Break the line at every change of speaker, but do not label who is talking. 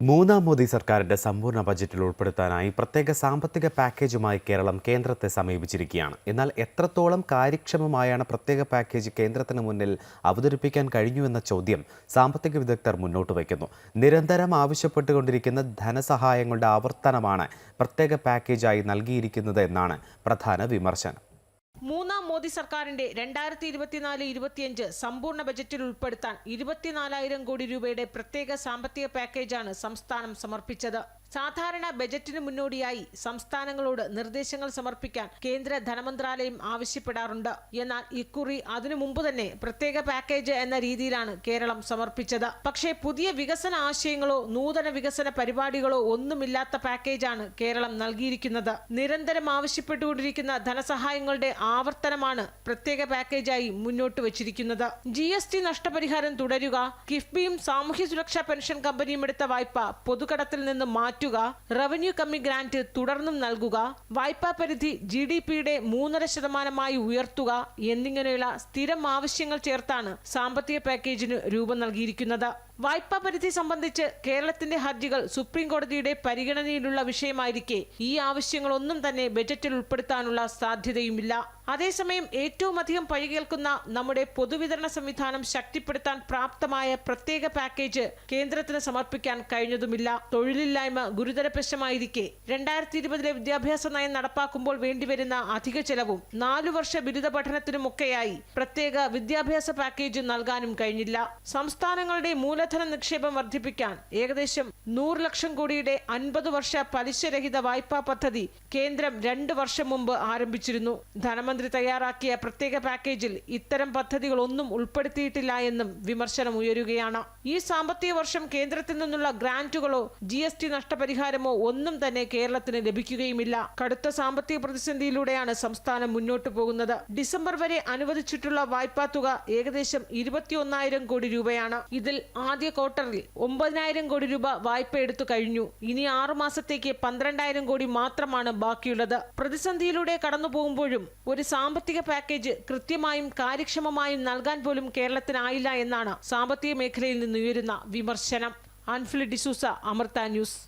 മൂന്നാം മോദി സർക്കാരിന്റെ സമ്പൂർണ ബജറ്റിൽ ഉൾപ്പെടുത്താനായി പ്രത്യേക സാമ്പത്തിക പാക്കേജുമായി കേരളം കേന്ദ്രത്തെ സമീപിച്ചിരിക്കുകയാണ്. എന്നാൽ എത്രത്തോളം കാര്യക്ഷമമായാണ് പ്രത്യേക പാക്കേജ് കേന്ദ്രത്തിന് മുന്നിൽ അവതരിപ്പിക്കാൻ കഴിഞ്ഞുവെന്ന ചോദ്യം സാമ്പത്തിക വിദഗ്ധർ മുന്നോട്ട് വയ്ക്കുന്നു. നിരന്തരം ആവശ്യപ്പെട്ടുകൊണ്ടിരിക്കുന്ന ധനസഹായങ്ങളുടെ ആവർത്തനമാണ് പ്രത്യേക പാക്കേജായി നൽകിയിരിക്കുന്നത് എന്നാണ് പ്രധാന വിമർശനം.
മൂന്നാം മോദി സർക്കാരിന്റെ രണ്ടായിരത്തി ഇരുപത്തിനാല് ഇരുപത്തിയഞ്ച് സമ്പൂർണ ബജറ്റിൽ ഉൾപ്പെടുത്താൻ ഇരുപത്തിനാലായിരം കോടി രൂപയുടെ പ്രത്യേക സാമ്പത്തിക പാക്കേജാണ് സംസ്ഥാനം സമർപ്പിച്ചത്. സാധാരണ ബജറ്റിന് മുന്നോടിയായി സംസ്ഥാനങ്ങളോട് നിർദ്ദേശങ്ങൾ സമർപ്പിക്കാൻ കേന്ദ്ര ധനമന്ത്രാലയം ആവശ്യപ്പെടാറുണ്ട്. എന്നാൽ ഇക്കുറി അതിനു മുമ്പ് തന്നെ പ്രത്യേക പാക്കേജ് എന്ന രീതിയിലാണ് കേരളം സമർപ്പിച്ചത്. പക്ഷേ പുതിയ വികസന ആശയങ്ങളോ നൂതന വികസന പരിപാടികളോ ഒന്നുമില്ലാത്ത പാക്കേജാണ് കേരളം നൽകിയിരിക്കുന്നത്. നിരന്തരം ആവശ്യപ്പെട്ടുകൊണ്ടിരിക്കുന്ന ധനസഹായങ്ങളുടെ ആവർത്തനമാണ് പ്രത്യേക പാക്കേജായി മുന്നോട്ട് വച്ചിരിക്കുന്നത്. ജി എസ് ടി നഷ്ടപരിഹാരം തുടരുക കിഫ്ബിയും സാമൂഹ്യ സുരക്ഷാ പെൻഷൻ കമ്പനിയും എടുത്ത വായ്പ പൊതുകടത്തിൽ നിന്ന് മാറ്റുക റവന്യൂ കമ്മി ഗ്രാന്റ് തുടർന്നും നൽകുക വായ്പാ പരിധി ജി ഡി പിയുടെ മൂന്നര ശതമാനമായി ഉയർത്തുക എന്നിങ്ങനെയുള്ള സ്ഥിരം ആവശ്യങ്ങൾ ചേർത്താണ് സാമ്പത്തിക പാക്കേജിന് രൂപം നൽകിയിരിക്കുന്നത്. വായ്പാ പരിധി സംബന്ധിച്ച് കേരളത്തിന്റെ ഹർജികൾ സുപ്രീം കോടതിയുടെ പരിഗണനയിലുള്ള വിഷയമായിരിക്കെ ഈ ആവശ്യങ്ങളൊന്നും തന്നെ ബജറ്റിൽ ഉൾപ്പെടുത്താനുള്ള സാധ്യതയുമില്ല. അതേസമയം ഏറ്റവും അധികം പഴികേൽക്കുന്ന നമ്മുടെ പൊതുവിതരണ സംവിധാനം ശക്തിപ്പെടുത്താൻ പ്രാപ്തമായ പ്രത്യേക പാക്കേജ് കേന്ദ്രത്തിന് സമർപ്പിക്കാൻ കഴിഞ്ഞതുമില്ല. തൊഴിലില്ലായ്മ ഗുരുതര പ്രശ്നമായിരിക്കെ. രണ്ടായിരത്തി ഇരുപതിലെ വിദ്യാഭ്യാസ നയം നടപ്പാക്കുമ്പോൾ വേണ്ടിവരുന്ന അധിക ചെലവും നാലു വർഷ ബിരുദ പഠനത്തിനുമൊക്കെയായി പ്രത്യേക വിദ്യാഭ്യാസ പാക്കേജ് നൽകാനും കഴിഞ്ഞില്ല. സംസ്ഥാനങ്ങളുടെ മൂലധന നിക്ഷേപം വർദ്ധിപ്പിക്കാൻ ഏകദേശം നൂറ് ലക്ഷം കോടിയുടെ അൻപത് വർഷ പലിശരഹിത വായ്പാ പദ്ധതി കേന്ദ്രം രണ്ട് വർഷം മുമ്പ് ആരംഭിച്ചിരുന്നു. ധനമന്ത്രി തയ്യാറാക്കിയ പ്രത്യേക പാക്കേജിൽ ഇത്തരം പദ്ധതികളൊന്നും ഉൾപ്പെടുത്തിയിട്ടില്ല എന്നും വിമർശനം ഉയരുകയാണ്. ഈ സാമ്പത്തിക വർഷം കേന്ദ്രത്തിൽ നിന്നുള്ള ഗ്രാന്റുകളോ ജി എസ് ടി നഷ്ടപരിഹാരമോ ഒന്നും തന്നെ കേരളത്തിന് ലഭിക്കുകയുമില്ല. കടുത്ത സാമ്പത്തിക പ്രതിസന്ധിയിലൂടെയാണ് സംസ്ഥാനം മുന്നോട്ടു പോകുന്നത്. ഡിസംബർ വരെ അനുവദിച്ചിട്ടുള്ള വായ്പാ തുക ഏകദേശം ഇരുപത്തിയൊന്നായിരം കോടി രൂപയാണ്. ഇതിൽ ആദ്യ ക്വാർട്ടറിൽ ഒമ്പതിനായിരം കോടി രൂപ വായ്പ എടുത്തു കഴിഞ്ഞു. ഇനി ആറു മാസത്തേക്ക് പന്ത്രണ്ടായിരം കോടി മാത്രമാണ് ബാക്കിയുള്ളത്. പ്രതിസന്ധിയിലൂടെ കടന്നു പോകുമ്പോഴും ഒരു സാമ്പത്തിക പാക്കേജ് കൃത്യമായും കാര്യക്ഷമമായും നൽകാൻ പോലും കേരളത്തിനായില്ല എന്നാണ് സാമ്പത്തിക മേഖലയിൽ നിന്ന് ഉയരുന്ന വിമർശനം. അൻഫിലി ഡിസൂസ അമൃത ന്യൂസ്.